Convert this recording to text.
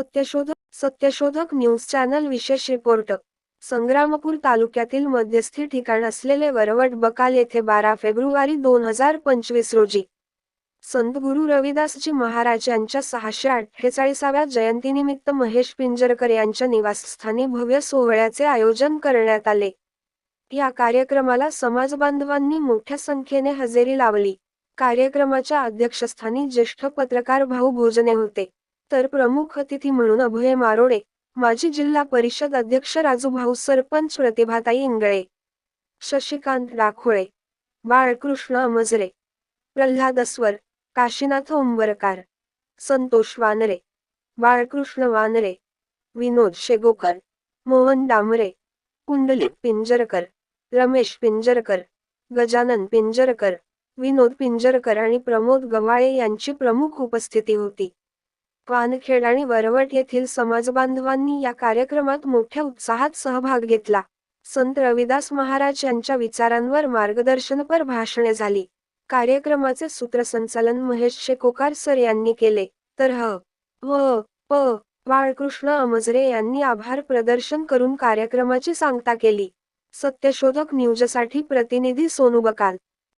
सत्यशोधक Satyashodhak news channel विशेष report. Sangrampur तालुक्यातील मध्यस्थी ठिकाण असलेले वरवट बकाल येथे बारा फेब्रुवारी दोन हजार पंचवीस रोजी. संत गुरु रविदासजी महाराज यांच्या सहाशे अठ्ठेचाळीसाव्या जयंतीनिमित्त महेश पिंजरकर यांच्या निवासस्थानी भव्य सोहळ्याचे आयोजन करण्यात आले. या कार्यक्रमाला समाज बांधवांनी मोठ्या संख्येने हजेरी लावली. कार्यक्रमाच्या अध्यक्षस्थानी ज्येष्ठ पत्रकार भाऊ भोजने होते. तर प्रमुख अतिथी म्हणून अभय मारोडे माजी जिल्हा परिषद अध्यक्ष राजूभाऊ सरपंच प्रतिभाताई इंगळे शशिकांत डाखोळे बाळकृष्ण अमजरे प्रल्हाद अस्वर काशीनाथ उंबरकार संतोष वानरे बाळकृष्ण वानरे विनोद शेगोकर मोहन डामरे कुंडलिक पिंजरकर रमेश पिंजरकर गजानन पिंजरकर विनोद पिंजरकर आणि प्रमोद गव्हाळे यांची प्रमुख उपस्थिती होती. वानखेड आणि वरवट येथील समाजबांधवांनी या कार्यक्रमात मोठ्या उत्साहात सहभाग घेतला. संत रविदास महाराज यांच्या विचारांवर मार्गदर्शनपर भाषणे झाली. कार्यक्रमाचे सूत्रसंचालन महेश शेकोकार सर यांनी केले. तर ह व प बाळकृष्ण अमजरे यांनी आभार प्रदर्शन करून कार्यक्रमाची सांगता केली. सत्यशोधक न्यूजसाठी प्रतिनिधी सोनू बकाल.